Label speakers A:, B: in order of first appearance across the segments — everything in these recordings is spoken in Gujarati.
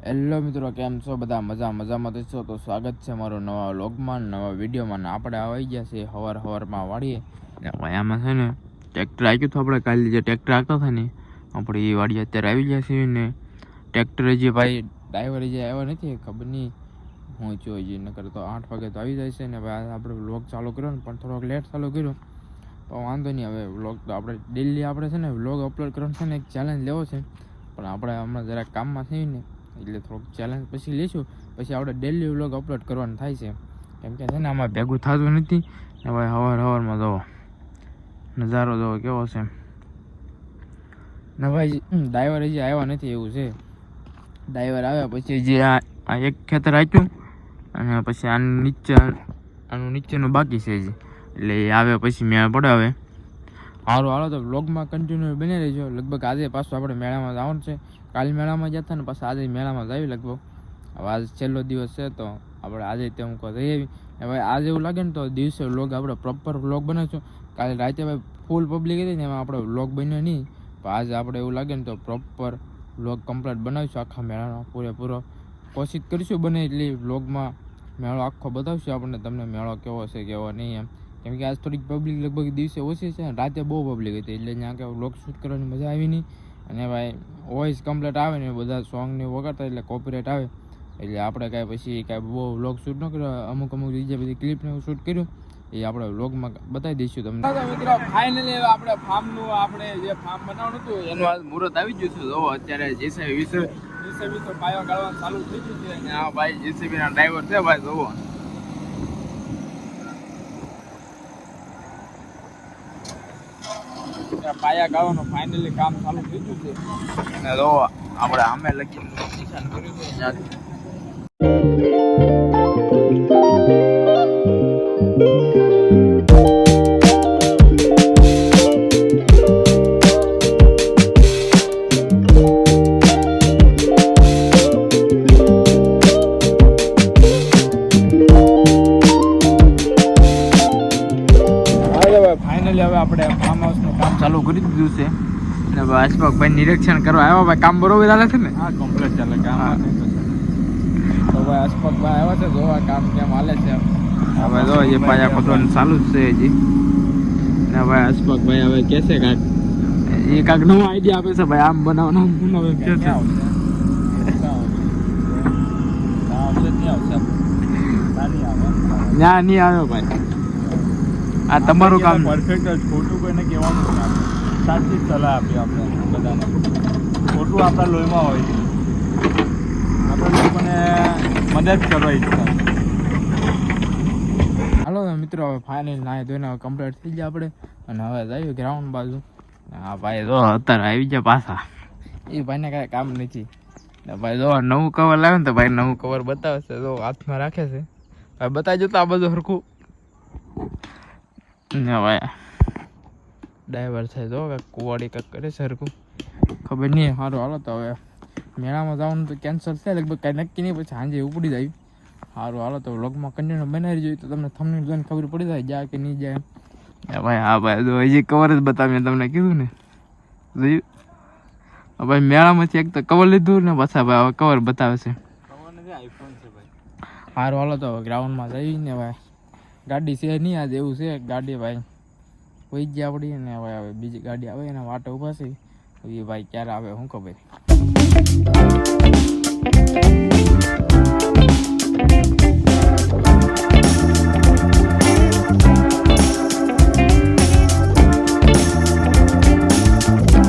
A: હેલો મિત્રો, કેમ છો? બધા મજા મજામાં તો છો? તો સ્વાગત છે મારો નવા વ્લોગમાં, નવા વિડીયોમાં. ને આપણે આવી ગયા છીએ હવાર હવારમાં વાળીએ આમાં છે ને ટ્રેક્ટર આવ્યું હતું આપણે. કાલે જે ટ્રેક્ટર આવતા હતા ને, આપણે એ વાડી અત્યારે આવી ગયા છીએ ને. ટ્રેક્ટર જે ભાઈ ડ્રાઈવર જે આવ્યા નથી ખબર નહીં. હું જો જે નકર તો આઠ વાગે તો આવી જાય છે ને. ભાઈ આપણે વ્લોગ ચાલુ કર્યો ને, પણ થોડોક લેટ ચાલુ કર્યો. પણ વાંધો નહીં, હવે વ્લોગ તો આપણે ડેલી આપણે છે ને, વ્લોગ અપલોડ કરવાનો છે ને, એક ચેલેન્જ લેવો છે. પણ આપણે હમણાં જરાક કામમાં છીએ ને એટલે થોડુંક ચેલેન્જ પછી લઈશું પછી આપણે ડેલી વ્લોગ અપલોડ કરવાનું થાય છે. કેમ કે છે ને, આમાં ભેગું થતું નથી. ને ભાઈ હવાર હવારમાં જવો નજારો જવો કેવો છે. ને ભાઈ ડ્રાઈવર હજી આવ્યા નથી એવું છે. ડ્રાઈવર આવ્યા પછી જે આ એક ખેતર આપ્યું. અને પછી આનું નીચે, આનું નીચેનું બાકી છે હજી. એટલે એ આવે પછી મેળ પડે હવે સારું હાલો તો વ્લોગમાં કન્ટિન્યુ બની રહેજો. લગભગ આજે પાછું આપણે મેળામાં જવાનું છે. કાલ મેળામાં જતા ને પાછા આજે મેળામાં જ આવી લગભગ. હવે આજ છેલ્લો દિવસ છે તો આપણે આજે તે હું રહી આવી. હવે આજે એવું લાગે ને તો દિવસે વ્લોગ આપણે પ્રોપર વ્લોગ બનાવીશું. કાલે રાતે ભાઈ ફૂલ પબ્લિક હતી ને એમાં આપણે વ્લોગ બન્યો નહીં. પણ આજે આપણે એવું લાગે ને તો પ્રોપર વ્લોગ કમ્પ્લીટ બનાવીશું આખા મેળાનો પૂરેપૂરો. કોશિશ કરીશું બને એટલી વ્લોગમાં મેળો આખો બતાવશું આપણને તમને મેળો કેવો છે, કેવો નહીં એમ. કેમ કે આજ થોડીક પબ્લિક લગભગ દિવસે ઓછી છે, રાતે બહુ પબ્લિક હતી, એટલે ત્યાં કે લોક શૂટ કરવાની મજા આવી નહીં. અને ભાઈ વોઇસ કમ્પ્લીટ આવે ને, બધા સોંગ ને વગાડતા, એટલે કોપીરાઇટ આવે. એટલે આપણે કાંઈ પછી કાંઈ બહુ વ્લોગ શૂટ ન કર્યો, અમુક અમુક બીજી બધી ક્લિપને શૂટ કર્યું, એ આપણે વ્લોગમાં બતાવી દઈશું તમને. મિત્રો ફાઇનલી આપણે ફાર્મનું આપણે જે ફાર્મ બનાવવાનું હતું, એનું આજ મુહૂર્ત આવી ગયું છે. જો, અત્યારે જેસીબી વિશે જેસીબી તો પાયો કાઢવાનું ચાલુ થઈ ગયું છે. અને આ ભાઈ જેસીબીના ડ્રાઈવર છે ભાઈ જોવો ત્યાં પાયા ગાવાનું ફાઇનલી કામ ચાલુ થઈ ગયું છે. અને જો આપણે આમે લખી નિશાન કર્યું ચાલુ કરી દીધું છે. અને હવે આશપાક ભાઈ નિરીક્ષણ કરવા આવ્યા ભાઈ કામ બરોબર ચાલે છે ને?
B: હા કમ્પ્લીટ ચાલે કામ
A: તો ભાઈ આશપાક ભાઈ આવ્યા છે જોવા કામ કેમ હાલે છે. હવે જો એ પાયા ખોદવાનું ચાલુ જ છે હજી. ને ભાઈ આશપાક ભાઈ હવે કે છે કાંઈક એ કાંઈક નવો આઈડિયા આપે છે ભાઈ આમ બનાવવાનો આમ બનાવો કે છે. ના નહીં આવ્યો ભાઈ. આ તમારું કામ
B: પરફેક્ટ જ ખોટું કોઈને કહેવાનું સાચી સલાહ આપી આપણે બધાને. ખોટું આપણા લોહીમાં હોય છે. આપણે લોકોને મદદ કરવા ઈચ્છતા
A: હાલો મિત્રો, હવે ફાઇનલ નાય ધોઈને કમ્પ્લીટ થઈ ગયા આપણે. અને હવે જઈએ ગ્રાઉન્ડ બાજુ. હા ભાઈ જો અત્યારે આવી ગયા પાછા. એ ભાઈને કાંઈ કામ નથી. ભાઈ જો નવું કવર લાવે ને તો ભાઈ નવું કવર બતાવે છે જો હાથમાં રાખે છે. ભાઈ બતાવી તો આ બધું સરખું ને ભાઈ ડ્રાઈવર છે. જો હવે કુવાડી કાંઈક કરે સરખું ખબર નહીં સારું હાલો તો હવે મેળામાં જવાનું તો કેન્સલ છે. લગભગ કાંઈ નક્કી નહીં પછી સાંજે ઉપડી જાય. સારું હાલો તો વ્લોગમાં કન્ટિન્યુ બનાવી જોઈએ. તો તમને થમને જોઈને ખબર પડી જાય જાય કે નહીં જાય ભાઈ હા ભાઈ જો હજી કવર જ બતાવીએ તમને કીધું ને. જોયું? હવે ભાઈ મેળામાંથી એક તો કવર લીધું ને પાછા ભાઈ હવે કવર બતાવે છે
B: ખબર આઈફોન છે ભાઈ.
A: સારું હાલો તો હવે ગ્રાઉન્ડમાં જઈને ભાઈ ગાડી છે નહીં આજે એવું છે? ગાડી ભાઈ વહી જ આપણી ને હવે હવે બીજી ગાડી આવે એના વાટે ઊભા છે. એ ભાઈ ક્યારે આવે શું ખબર.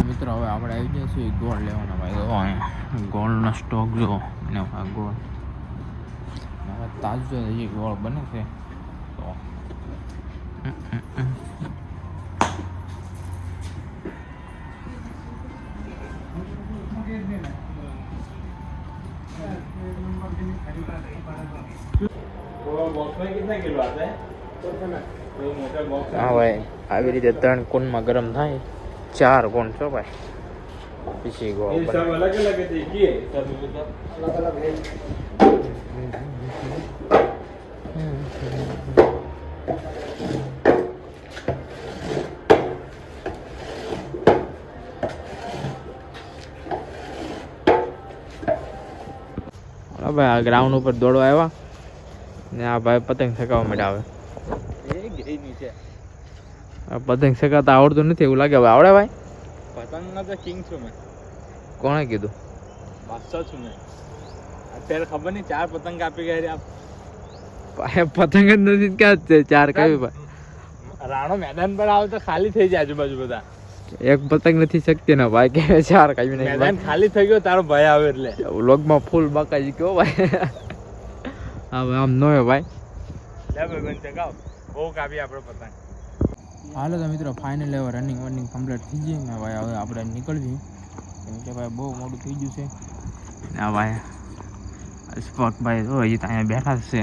A: મિત્રો, હવે આપણે આવી ગયા છીએ ગોળ લેવાના ભાઈ. અહીંયા ગોળનો સ્ટોક જો અને આ ગોળ. તાજો ગોળ બને છે. તો. હા ભાઈ આવી રીતે ત્રણ કુંડમાં ગરમ થાય ચાર કુંડ છો ભાઈ.
B: પીસી ગો અલગ અલગ
A: આ ભાઈ આ ગ્રાઉન્ડ ઉપર દોડવા આવ્યા. ને આ ભાઈ પતંગ સકાવવા માંડ્યા આવે પતંગ સકાતા આવડતું નથી એવું લાગે. હવે આવડે ભાઈ?
B: પતંગ પતંગના તો કિંગ છું મેં.
A: કોણે કીધું?
B: બાદશાહ છું મેં. અત્યારે ખબર નહીં ચાર પતંગ આપી ગયા આપ
A: પતંગ જ નથી ક્યાં ચાર કાપી ભાઈ?
B: રાણો મેદાન પર આવે તો ખાલી થઈ જાય આજુબાજુ બધા.
A: એક પતંગ નથી શકતી ને ભાઈ કે ચાર કઈ નહીં.
B: મેદાન ખાલી થઈ ગયો તારો ભાઈ આવે એટલે.
A: વ્લોગમાં ફૂલ બાકાજી કયો ભાઈ. હા ભાઈ આમ નો હોય ભાઈ.
B: લે ભાઈ ચગાવ બહુ કાપી આપણે પતંગ.
A: હાલો તો મિત્રો ફાઇનલ હવે રનિંગ વનિંગ કમ્પ્લીટ થઈ ગઈ ને ભાઈ હવે આપણે નીકળવી. કેમ કે ભાઈ બહુ મોડું થઈ ગયું છે. ના ભાઈ અશફાકભાઈ તો હજી ત્યાં બેઠા જ છે.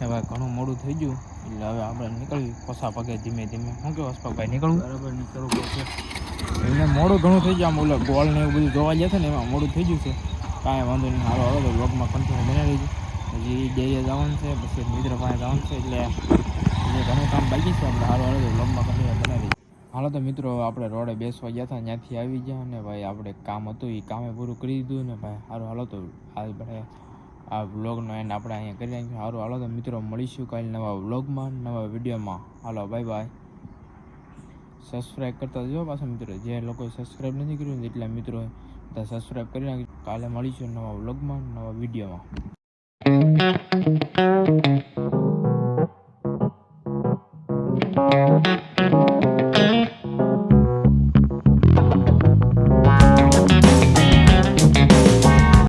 A: ભાઈ ઘણું મોડું થઈ ગયું. એટલે હવે આપણે નીકળી પોસા પગે ધીમે ધીમે. શું કેવું અશફાકભાઈ નીકળવું
B: બરાબર નીકળવું પડશે
A: એટલે મોડું ઘણું થઈ ગયું આમ ઓલા ગોળ ને એવું બધું જોવા જશે ને એમાં મોડું થઈ ગયું છે. કાંઈ વાંધો નહીં હાલો હવે તો વ્લોગમાં કન્ટિન્યુ બનાવી દેજો હજી ડેરીએ જવાનું છે પછી મિત્ર પાસે જવાનું છે એટલે ઘણું કામ બાકી છે આપણે હારો હાલો તો બ્લોગમાં કન્ટિન્યુ બનાવી હાલો તો મિત્રો આપણે રોડે બેસવા ગયા હતા ત્યાંથી આવી ગયા અને ભાઈ આપણે કામ હતું એ કામે પૂરું કરી દીધું ને ભાઈ સારું હાલો તો આ આપણે આ વ્લોગનો એન્ડ આપણે અહીંયા કરી નાખ્યું. સારું, હાલો તો મિત્રો, મળીશું કાલે નવા વ્લોગમાં નવા વિડીયોમાં. હાલો બાય બાય સબસ્ક્રાઈબ કરતા જોવા પાછા મિત્રો. જે લોકોએ સબસ્ક્રાઈબ નથી કર્યું એટલા મિત્રો સબસ્ક્રાઈબ કરી નાખજો. કાલે મળીશું નવા વ્લોગમાં નવા વિડીયોમાં.